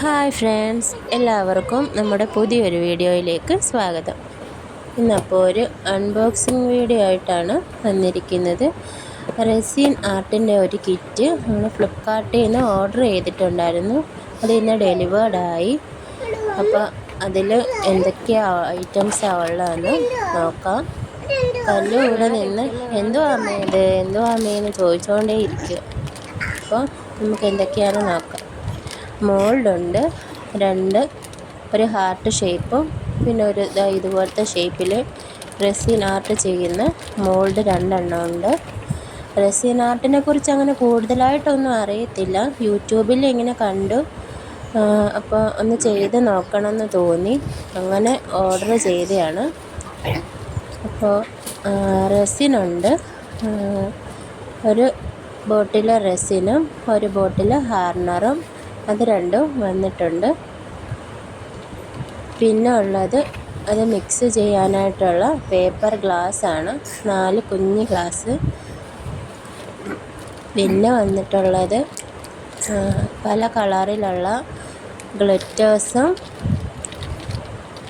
Hi friends എല്ലാവർക്കും നമ്മുടെ പുതിയൊരു വീഡിയോയിലേക്ക് സ്വാഗതം. ഇന്നപ്പോൾ ഒരു അൺബോക്സിങ് വീഡിയോ ആയിട്ടാണ് വന്നിരിക്കുന്നത്. റെസിൻ ആർട്ടിന്റെ ഒരു കിറ്റ് നമ്മൾ ഫ്ലിപ്കാർട്ടിൽ നിന്ന് ഓർഡർ ചെയ്തിട്ടുണ്ടായിരുന്നു. അത് ഇന്ന് ഡെലിവേർഡായി അപ്പോൾ അതിൽ എന്തൊക്കെയാണ് ഐറ്റംസാണ് ഉള്ളതെന്ന് നോക്കാം. കല്ലു ഇവിടെ നിന്ന് എന്തോ അമ്മേ ഇത്? എന്തോ ചോദിച്ചുകൊണ്ടേ ഇരിക്കും അപ്പോൾ നമുക്ക് എന്തൊക്കെയാണ് നോക്കാം. മോൾഡുണ്ട്. രണ്ട് ഒരു ഹാർട്ട് ഷേപ്പും പിന്നെ ഒരു ഇതാ ഇതുപോലത്തെ ഷേപ്പിൽ റെസിൻ ആർട്ട് ചെയ്യുന്ന മോൾഡ് രണ്ടെണ്ണം ഉണ്ട്. റെസിൻ ആർട്ടിനെ കുറിച്ച് അങ്ങനെ കൂടുതലായിട്ടൊന്നും അറിയത്തില്ല. യൂട്യൂബിൽ ഇങ്ങനെ കണ്ടു. അപ്പോൾ ഒന്ന് ചെയ്ത് നോക്കണമെന്ന് തോന്നി. അങ്ങനെ ഓർഡർ ചെയ്തതാണ് അപ്പോൾ റെസിനുണ്ട് ഒരു ബോട്ടിൽ റെസിനും ഒരു ബോട്ടിൽ ഹാർണറും അത് രണ്ടും വന്നിട്ടുണ്ട്. പിന്നെ ഉള്ളത് അത് മിക്സ് ചെയ്യാനായിട്ടുള്ള പേപ്പർ ഗ്ലാസ് ആണ്. നാല് കുഞ്ഞ് ഗ്ലാസ് പിന്നെ വന്നിട്ടുള്ളത് പല കളറിലുള്ള ഗ്ലിറ്റേഴ്സും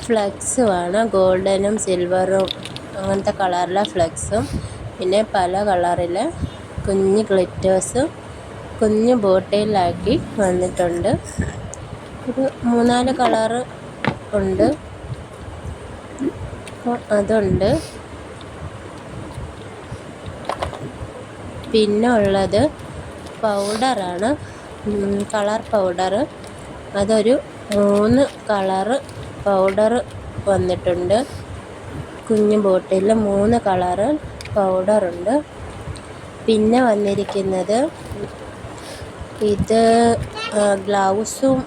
ഫ്ലെക്സുമാണ് ഗോൾഡനും സിൽവറും അങ്ങനത്തെ കളറിലെ ഫ്ലെക്സും പിന്നെ പല കളറിലെ കുഞ്ഞ് ഗ്ലിറ്റേഴ്സും കുഞ്ഞ് ബോട്ടിലാക്കി വന്നിട്ടുണ്ട്. ഒരു മൂന്നാൽ കളറ് ഉണ്ട്. അതുണ്ട്. പിന്നെ ഉള്ളത് പൗഡറാണ്. കളർ പൗഡർ അതൊരു മൂന്ന് കളറ് പൗഡർ വന്നിട്ടുണ്ട്. കുഞ്ഞു ബോട്ടിൽ മൂന്ന് കളറ് പൗഡറുണ്ട്. പിന്നെ വന്നിരിക്കുന്നത് ഇത് ഗ്ലൗസും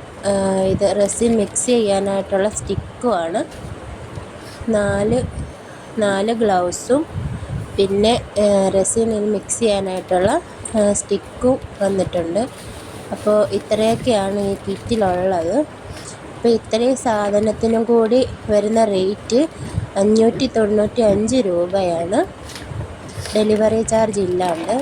ഇത് റെസിൻ മിക്സ് ചെയ്യാനായിട്ടുള്ള സ്റ്റിക്കുമാണ്. നാല് നാല് ഗ്ലൗസും പിന്നെ റെസിൻ മിക്സ് ചെയ്യാനായിട്ടുള്ള സ്റ്റിക്കും വന്നിട്ടുണ്ട്. അപ്പോൾ ഇത്രയൊക്കെയാണ് ഈ കിറ്റിലുള്ളത്. അപ്പോൾ ഇത്രയും സാധനത്തിനും കൂടി വരുന്ന റേറ്റ് അഞ്ഞൂറ്റി തൊണ്ണൂറ്റി അഞ്ച് രൂപയാണ്. ഡെലിവറി ചാർജ് ഇല്ലാണ്ട്.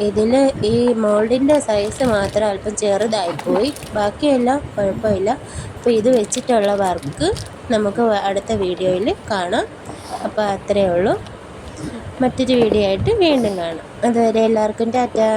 ഇതിൽ ഈ മോൾഡിന്റെ സൈസ് മാത്രം അല്പം ചെറുതായിപ്പോയി ബാക്കിയെല്ലാം കുഴപ്പമില്ല. അപ്പോൾ ഇത് വെച്ചിട്ടുള്ള വർക്ക് നമുക്ക് അടുത്ത വീഡിയോയിൽ കാണാം. അപ്പോൾ അത്രയേ ഉള്ളൂ. മറ്റൊരു വീഡിയോ ആയിട്ട് വീണ്ടും കാണാം. അതുവരെ എല്ലാവർക്കും ടാറ്റാ.